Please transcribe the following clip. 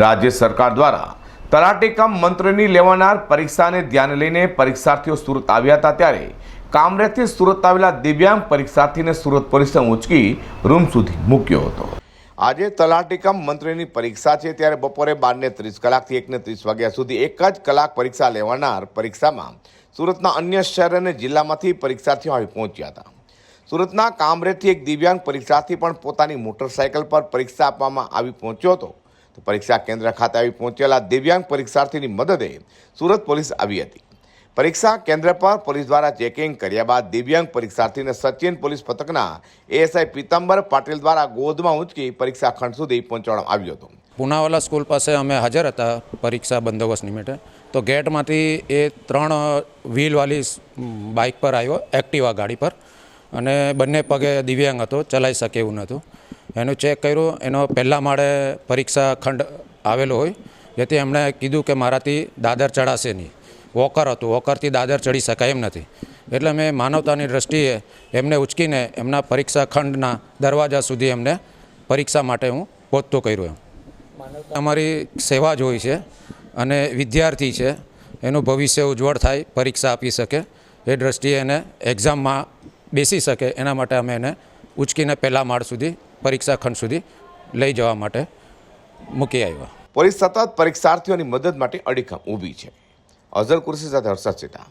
રાજ્ય સરકાર દ્વારા તલાટી કમ મંત્રની લેવાનાર પરીક્ષાને ધ્યાને લઈને પરીક્ષાર્થીઓ સુરત આવ્યા હતા ત્યારે કામરેજથી સુરત આવેલા દિવ્યાંગ પરીક્ષાર્થીને સુરત પોલીસે ઉંચકી રૂમ સુધી મૂક્યો હતો. આજે તલાટીકમ મંત્રીની પરીક્ષા છે ત્યારે બપોરે બારને ત્રીસ કલાકથી એકને ત્રીસ વાગ્યા સુધી એક જ કલાક પરીક્ષા લેવાનાર પરીક્ષામાં સુરતના અન્ય શહેર અને જિલ્લામાંથી પરીક્ષાર્થીઓ આવી પહોંચ્યા હતા. સુરતના કામરેજથી એક દિવ્યાંગ પરીક્ષાર્થી પણ પોતાની મોટરસાયકલ પર પરીક્ષા આપવામાં આવી પહોંચ્યો હતો. તો પરીક્ષા કેન્દ્ર ખાતે આવી પહોંચેલા દિવ્યાંગ પરીક્ષાર્થીની મદદે સુરત પોલીસ આવી હતી. પરીક્ષા કેન્દ્ર પર પોલીસ દ્વારા ચેકિંગ કર્યા બાદ દિવ્યાંગ પરીક્ષાર્થીને સચિન પોલીસ પથકના એએસઆઈ પિતંબર પાટીલ દ્વારા ગોદમાં ઉંચકી પરીક્ષા ખંડ સુધી પહોંચાડવામાં આવ્યો હતો. પુનાવાલા સ્કૂલ પાસે અમે હાજર હતા પરીક્ષા બંદોબસ્ત નિમિત્તે. તો ગેટમાંથી એ ત્રણ વ્હીલવાળી બાઇક પર આવ્યો, એક્ટિવા ગાડી પર. અને બંને પગે દિવ્યાંગ હતો ચલાવી શકે એવું નહોતું. એનું ચેક કર્યું. એનો પહેલાં માળે પરીક્ષા ખંડ આવેલો હોય જેથી એમણે કીધું કે મારાથી દાદર ચડાશે નહીં. વોકર હતું. વોકરથી દાદર ચડી શકાય એમ નથી. એટલે મેં માનવતાની દ્રષ્ટિએ એમને ઉચકીને એમના પરીક્ષા ખંડના દરવાજા સુધી એમને પરીક્ષા માટે હું પહોંચતો કર્યો એમ. અમારી સેવા જ હોય છે અને વિદ્યાર્થી છે. એનું ભવિષ્ય ઉજ્જવળ થાય પરીક્ષા આપી શકે. એ દ્રષ્ટિએ એને એક્ઝામમાં બેસી શકે. એના માટે અમે એને ઉચકીને પહેલાં માળ સુધી પરીક્ષા ખંડ સુધી લઈ જવા માટે મૂકી આવ્યા. પોલીસ સતત પરીક્ષાર્થીઓની મદદ માટે અડીખમ ઊભી છે. અઝર કુર્સી સાથે હર્ષદ સેઠા